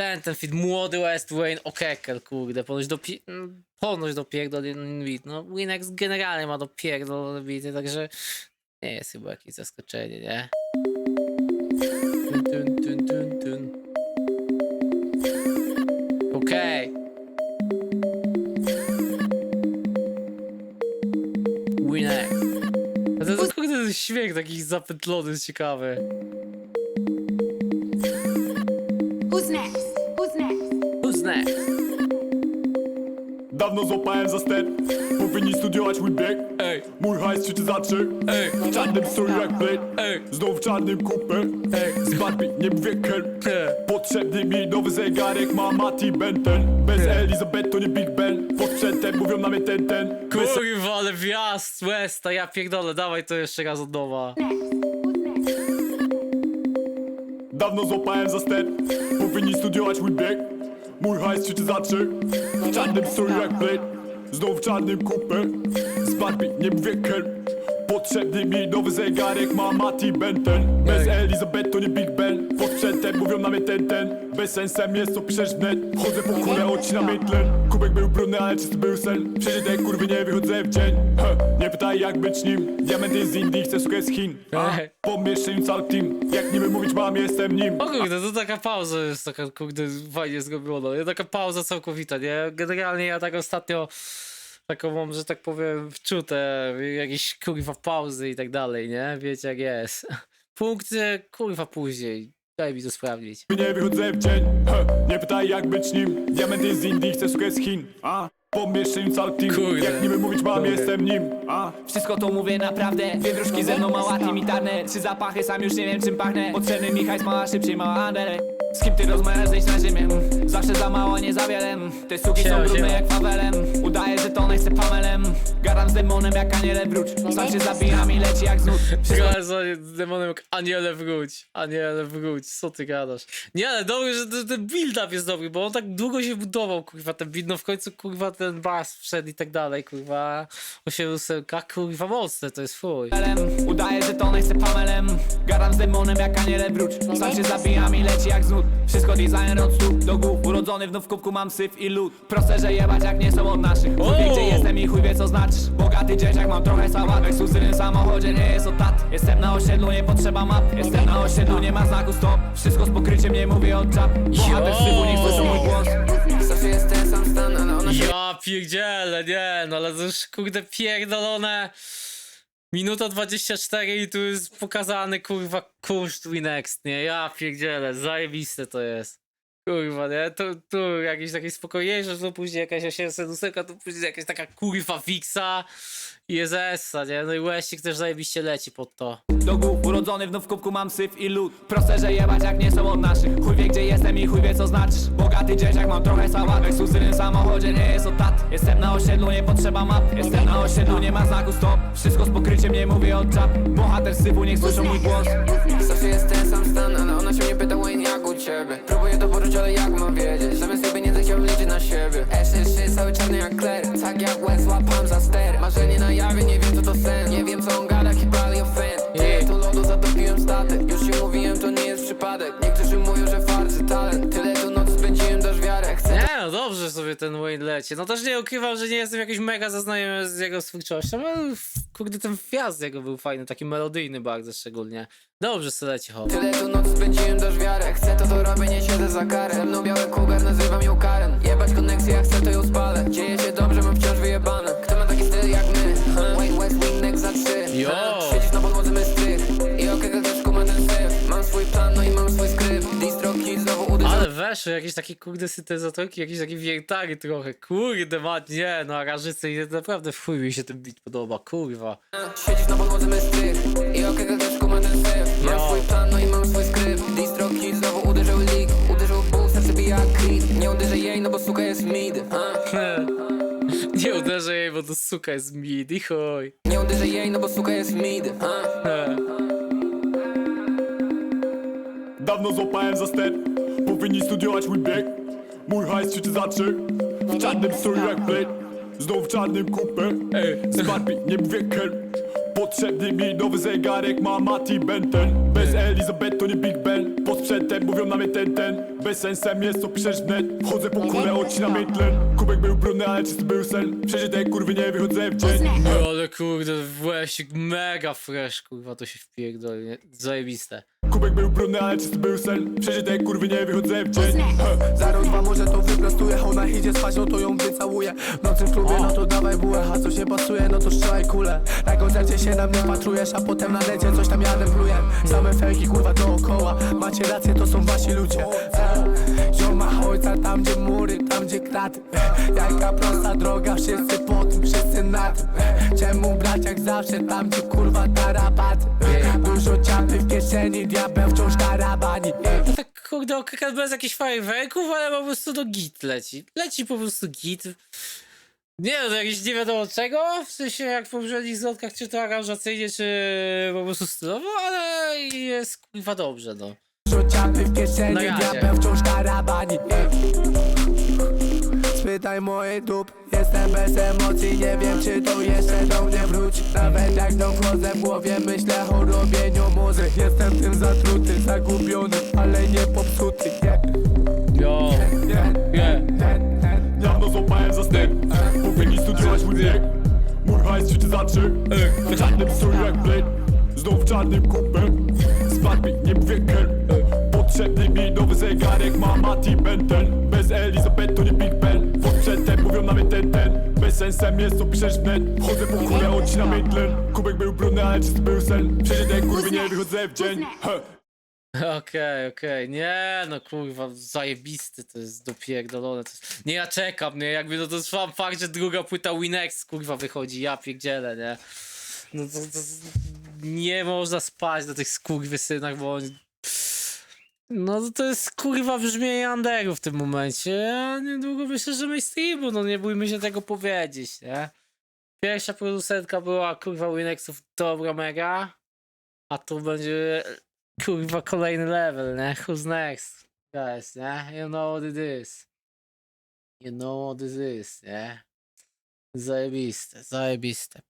ten, ten fit, młody West Wayne Okekel, kurde, ponoć do, mm, ponoć dopierdolony bit, no Winex generalnie ma dopierdolone bity, także nie jest chyba jakieś zaskoczenie, nie? Okej. Winex. A to jest kurde ten śmiech taki zapętlony, ciekawy. Who's next? Dawno złapałem za ster Powinni studiować mój bieg Ej, Mój hajs się zaczy ej, W czarnym stroju jak blade ej, Znów w czarnym kupę ej. Z Barbie nie mówię Ej. Potrzebny mi nowy zegarek Ma Mati Benten Bez Elizabeth to nie Big Ben. Pod sprzętem mówią na mnie ten ten. Bez Kurwa, ale wjazd Westa, ja pierdolę, dawaj to jeszcze raz od nowa. Dawno złapałem za ster Powinni studiować mój bieg Mój hajs się zaczy W czarnym stroju jak blade Znów w czarnym kupę. Z Barbie nie mówię ker Potrzebny mi nowy zegarek Ma Mati Benten Bez Ej. Elizabeth to nie Big Ben. Pod sprzętem mówią na mnie ten ten. Bez sensem jest co piszesz wnet Chodzę po kule, odcinam tlen. Kubek był brudny, ale czysty był sen. Przeżytek kurwy nie wychodzę w dzień. He, Nie pytaj jak być nim. Diamenty z Indii, chcę sukę z Chin. A, Ej. Po mieszczeniu cały team. Jak niby mówić mam, jestem nim. O kurde, to taka pauza jest taka, kurde, fajnie zrobiona? Taka pauza całkowita, nie? Generalnie ja tak ostatnio taką mam, że tak powiem, wczute, jakieś kurwa pauzy i tak dalej, nie? Wiecie jak jest. Punkty, kurwa, później. Daj mi to sprawdzić. Nie wychodzę w dzień He, Nie pytaj jak być nim Diamenty z Indii, chcę sukę z Chin A, Po mieszczeniu cały team Kurde. Jak niby mówić mam, Kurde. jestem nim A, Wszystko to mówię naprawdę Dwie wróżki ze mną mała imitarne Trzy zapachy, sam już nie wiem czym pachnę Potrzebny mi hajs, mała szybciej, mała Andele Z kim ty rozmawiasz, zejdź na ziemię. Zawsze za mało, nie za wiele. Te suki Siema, są brudne siema. jak fawelem Udaję, że to chcę pamelem Gadam z demonem jak aniele wróć. Sam się zabijam i leci jak znów Grałem z demonem jak Aniele wróć, Aniele wróć, co ty gadasz? Nie, ale dobry, że ten, ten build-up jest dobry, bo on tak długo się budował, kurwa, ten build, no w końcu, kurwa, ten bas wszedł i tak dalej, kurwa, osierusełka, kurwa, mocne to jest fuj. Udaję, że to chcę pamelem. Gadam z demonem jak aniele wróć. Sam się zabijam i leci jak znud. Wszystko designer od stóp do głów. Urodzony w kubku mam syf i lód. Proste, że jebać jak nie są od naszych. Chuj wie O! gdzie jestem i chuj wie co znaczysz Bogaty dzieciak, mam trochę sałatek W w samochodzie nie jest od tat Jestem na osiedlu, nie potrzeba map Jestem na osiedlu, nie ma znaku stop Wszystko z pokryciem, nie mówię od czap Bohater syfu, niech słyszą mój głos Zawsze jest ten sam stan, ale ona się Ja pierdzielę, nie, no ale to już, kurde, pierdolone. Minuta 24 i tu jest pokazany, kurwa, kurs Winext, nie? Ja pierdzielę, zajebiste to jest. Kurwa, nie? Tu, tu jakieś takie spokojniejsze, tu później jakaś 800 tu później jakaś taka kurwa Fixa i EZS-a, nie? No i Łeścik też zajebiście leci pod to. do głów Urodzony w kubku mam syf i lód. Proste, że jebać jak nie są od naszych. Chuj wie gdzie jestem i chuj wie co znaczysz. Bogaty dzieciak, mam trochę sałatek. W w samochodzie nie jest od tat. Jestem na osiedlu, nie potrzeba map. Jestem na osiedlu, nie ma znaku stop. Wszystko z pokryciem, nie mówię od czap. Bohater syfu, niech słyszą mój głos. Zawsze jest ten sam stan, to jak mam wiedzieć? Zamiast sobie nie zechciał liczyć na siebie. S3 cały czarny jak Claire Tak jak Wes łapam za ster. Marzenie na jawie, nie wiem co to sen. Nie wiem co on gada, chyba ale fan. Tyle tu lodu zatopiłem statek. Już ci sobie ten Wayne leci. No też nie ukrywam, że nie jestem jakiś mega zaznajomy z jego twórczością, ale kurde ten wjazd jego był fajny, taki melodyjny bardzo szczególnie. Dobrze sobie leci hop. Tyle tu nocy spędziłem, dasz wiarę Chcę to, robię, nie siedzę za karę Ze mną biały kugar, nazywam ją Karen Jebać koneksję, jak chcę, to ją spalę Dzieje się dobrze, mam wciąż wyjebane Kto ma taki styl jak my? Huh? Wayne West, Wingneck za trzy Yo! Weszły jakieś takie kurde syntezatorki, jakieś takie wiertary trochę, kurde mat, nie no, aranżycy i naprawdę w chuj mi się ten beat podoba, kurwa. Siedzisz na podłodze, strych I okej, też ten syf. Mam swój plan, no i mam swój skrypt. Znowu uderzył leak. Uderzył w ból, serce bije jak creep Nie uderzę jej, no bo suka jest mid? Nie uderzę jej, bo to suka jest mid i chuj. Nie uderzę jej, no bo suka jest mid. Huh? Dawno złapałem za ster Powinni studiować mój bieg. Mój hajs się zaczy. W czarnym stroju jak blade Znów w czarnym kupę. Z Barbie nie mówię ker. Potrzebny mi nowy zegarek Ma Mati Benten Bez Elizabeth to nie Big Ben. Pod sprzętem mówią na mnie ten, ten. Bez sensem jest to piszesz wnet. Chodzę po kule, odcinam jej tlen. Kubek był brudny, ale czysty był sen. Przeżytek kurwy nie wychodzę w dzień? No ale kurde, Łesik mega fresh, kurwa, to się wpierdoli? Zajebiste. Kubek był brudny, ale czysty był sen. Przeżytek kurwy nie wychodzę w dzień. Next? Za dwa może to wyprostuję. Ona idzie spać, no to ją wycałuję. W nocy w klubie, no to dawaj bułę. A co się pasuje, no to strzelaj kulę. Na koncercie się na mnie patrujesz A potem na necie coś tam jadę pluję Same fejki, kurwa dookoła. Macie rację, to są wasi ludzie. Zioma ojca, tam gdzie mury, tam gdzie kraty. Jajka prosta droga, wszyscy po tym, wszyscy na tym Czemu brać jak zawsze, tam gdzie kurwa tarapaty kieszeni, diabeł wciąż tarabani No tak kurde, okrekat bez jakichś fajerwerków, ale po prostu do git leci. Leci po prostu git. Nie no, to jakieś nie wiadomo czego, w sensie jak w poprzednich zlotkach, czy to aranżacyjnie, czy po prostu stylowo, ale jest kurwa dobrze, no. Ciapy w kieszeni, Na razie. diabeł wciąż tarabani Spytaj mojej dup, jestem bez emocji Nie wiem czy to jeszcze do mnie wróci. Nawet jak do wchodzę w głowie myślę o robieniu muzy Jestem tym zatruty, zagubiony, ale nie popsuty. Nie, Jo, nie, nie. nie, nie Dawno złapałem za step Powinni studiować mój bieg Mój hajs ćwiczy zaczy W czarnym stroju jak blade Znów w czarnym kupę. Spadł mi, nie mówię ker. Potrzebny mi nowy zegarek Mam Mati Benten Bez Elizabeth to nie Big Ben Pod sprzętem mówią na mnie ten, ten. Bez sensem jest to wnet Chodzę po kule, odcinam tlen. Kubek był brudny, ale czysty był sen. Przeżytek kurwy, nie wychodzę w dzień. He. Okej, okej, nie no kurwa, zajebisty to jest dopierdolone. To jest... Nie, ja czekam, nie, jakby no to sam fakt, że druga płyta Winex kurwa wychodzi, ja pierdzielę, nie. No to, to nie można spać na tych skurwysynach, bo oni... No to- jest kurwa brzmienie Anderu w tym momencie, a niedługo myślę, że mainstreamu, no nie bójmy się tego powiedzieć, nie. Pierwsza producentka była kurwa Winexów dobra mega, a tu będzie kurwa kolejny level, nie? Who's next? Guys, nie? You know what it is. You know what it is, nie? Zajebiste, zajebiste.